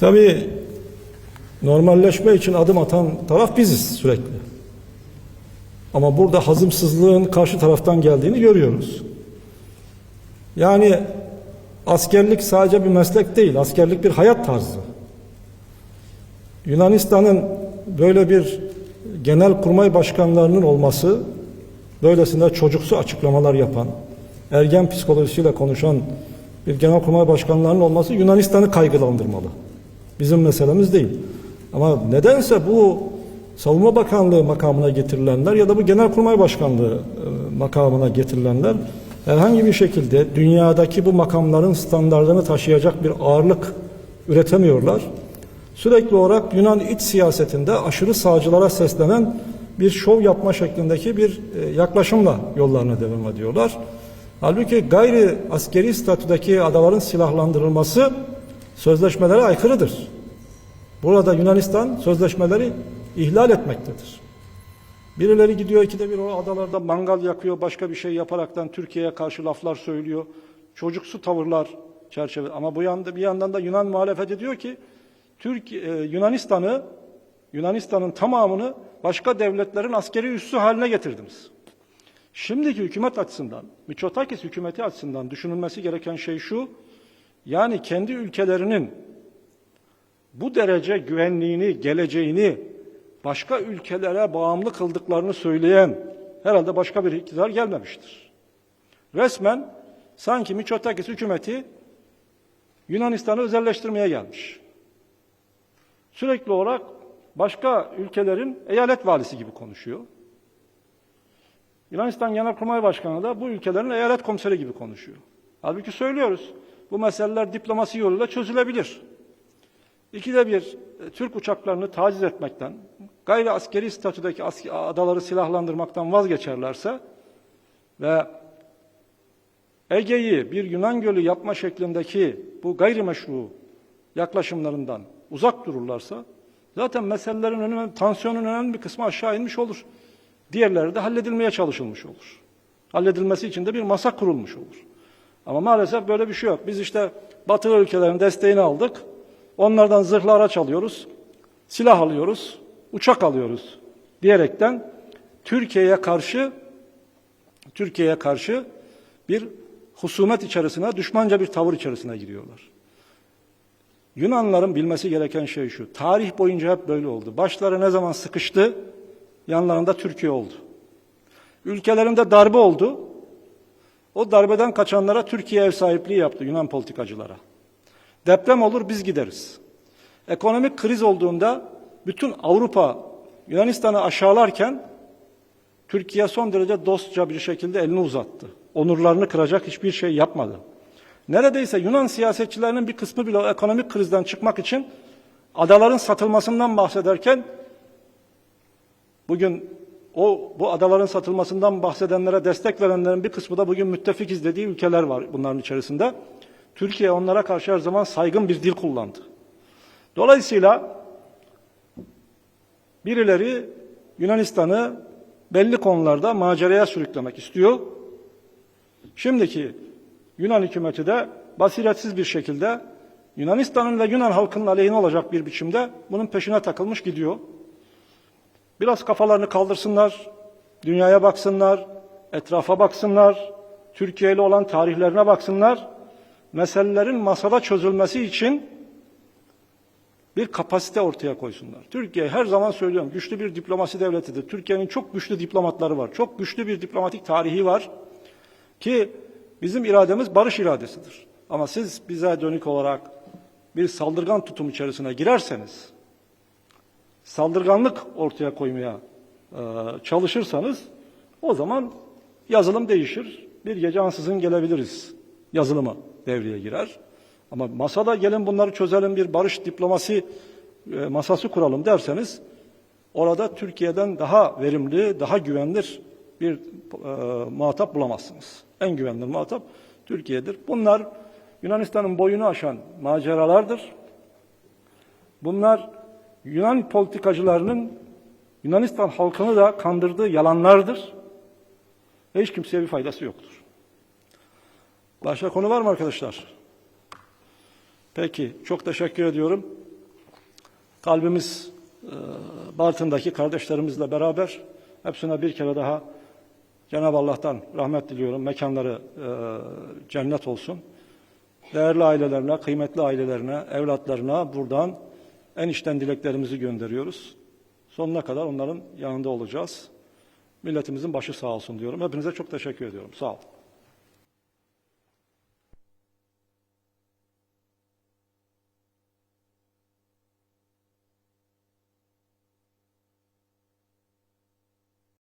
Tabii normalleşme için adım atan taraf biziz sürekli. Ama burada hazımsızlığın karşı taraftan geldiğini görüyoruz. Yani askerlik sadece bir meslek değil, askerlik bir hayat tarzı. Yunanistan'ın böyle bir genel kurmay başkanlarının olması, böylesine çocuksu açıklamalar yapan, ergen psikolojisiyle konuşan bir genel kurmay başkanlarının olması Yunanistan'ı kaygılandırmalı. Bizim meselemiz değil. Ama nedense bu Savunma Bakanlığı makamına getirilenler ya da bu Genelkurmay Başkanlığı e, makamına getirilenler herhangi bir şekilde dünyadaki bu makamların standartını taşıyacak bir ağırlık üretemiyorlar. Sürekli olarak Yunan iç siyasetinde aşırı sağcılara seslenen bir şov yapma şeklindeki bir e, yaklaşımla yollarına devam ediyorlar. Halbuki gayri askeri statüdeki adaların silahlandırılması sözleşmelere aykırıdır. Burada Yunanistan sözleşmeleri ihlal etmektedir. Birileri gidiyor ikide bir o adalarda mangal yakıyor, başka bir şey yaparaktan Türkiye'ye karşı laflar söylüyor. Çocuksu tavırlar çerçeve. Ama bu yanda bir yandan da Yunan muhalefeti diyor ki Türkiye e, Yunanistan'ı Yunanistan'ın tamamını başka devletlerin askeri üssü haline getirdiniz. Şimdiki hükümet açısından, Mitsotakis hükümeti açısından düşünülmesi gereken şey şu, yani kendi ülkelerinin bu derece güvenliğini, geleceğini başka ülkelere bağımlı kıldıklarını söyleyen herhalde başka bir iktidar gelmemiştir. Resmen sanki Mitsotakis hükümeti Yunanistan'ı özelleştirmeye gelmiş. Sürekli olarak başka ülkelerin eyalet valisi gibi konuşuyor. Yunanistan Genelkurmay Başkanı da bu ülkelerin eyalet komiseri gibi konuşuyor. Halbuki söylüyoruz, bu meseleler diplomasi yoluyla çözülebilir. İkide bir e, Türk uçaklarını taciz etmekten, gayri askeri statüdeki adaları silahlandırmaktan vazgeçerlerse ve Ege'yi bir Yunan gölü yapma şeklindeki bu gayrimeşru yaklaşımlarından uzak dururlarsa zaten meselelerin önemli, tansiyonun önemli bir kısmı aşağı inmiş olur. Diğerleri de halledilmeye çalışılmış olur. Halledilmesi için de bir masa kurulmuş olur. Ama maalesef böyle bir şey yok. Biz işte batılı ülkelerin desteğini aldık. Onlardan zırhlı araç alıyoruz, silah alıyoruz, uçak alıyoruz diyerekten Türkiye'ye karşı Türkiye'ye karşı bir husumet içerisine, düşmanca bir tavır içerisine giriyorlar. Yunanlıların bilmesi gereken şey şu. Tarih boyunca hep böyle oldu. Başları ne zaman sıkıştı, yanlarında Türkiye oldu. Ülkelerinde darbe oldu. O darbeden kaçanlara Türkiye ev sahipliği yaptı Yunan politikacılara. Deprem olur biz gideriz. Ekonomik kriz olduğunda bütün Avrupa Yunanistan'ı aşağılarken Türkiye son derece dostça bir şekilde elini uzattı. Onurlarını kıracak hiçbir şey yapmadı. Neredeyse Yunan siyasetçilerinin bir kısmı bile ekonomik krizden çıkmak için adaların satılmasından bahsederken bugün o bu adaların satılmasından bahsedenlere destek verenlerin bir kısmı da bugün müttefikiz dediği ülkeler var bunların içerisinde. Türkiye onlara karşı her zaman saygın bir dil kullandı. Dolayısıyla birileri Yunanistan'ı belli konularda maceraya sürüklemek istiyor. Şimdiki Yunan hükümeti de basiretsiz bir şekilde Yunanistan'ın ve Yunan halkının aleyhine olacak bir biçimde bunun peşine takılmış gidiyor. Biraz kafalarını kaldırsınlar, dünyaya baksınlar, etrafa baksınlar, Türkiye ile olan tarihlerine baksınlar. Meselelerin masada çözülmesi için bir kapasite ortaya koysunlar. Türkiye her zaman söylüyorum güçlü bir diplomasi devletidir. Türkiye'nin çok güçlü diplomatları var. Çok güçlü bir diplomatik tarihi var. Ki bizim irademiz barış iradesidir. Ama siz bize dönük olarak bir saldırgan tutum içerisine girerseniz, saldırganlık ortaya koymaya e, çalışırsanız o zaman yazılım değişir. Bir gece ansızın gelebiliriz yazılımı devreye girer. Ama masada gelin bunları çözelim bir barış diplomasi e, masası kuralım derseniz orada Türkiye'den daha verimli, daha güvenilir bir e, muhatap bulamazsınız. En güvenilir muhatap Türkiye'dir. Bunlar Yunanistan'ın boyunu aşan maceralardır. Bunlar Yunan politikacılarının Yunanistan halkını da kandırdığı yalanlardır. Ve hiç kimseye bir faydası yoktur. Başka konu var mı arkadaşlar? Peki, çok teşekkür ediyorum. kalbimiz e, Bartın'daki kardeşlerimizle beraber hepsine bir kere daha Cenab-ı Allah'tan rahmet diliyorum. Mekanları e, cennet olsun. Değerli ailelerine, kıymetli ailelerine, evlatlarına buradan en içten dileklerimizi gönderiyoruz. Sonuna kadar onların yanında olacağız. Milletimizin başı sağ olsun diyorum. Hepinize çok teşekkür ediyorum. Sağ olun.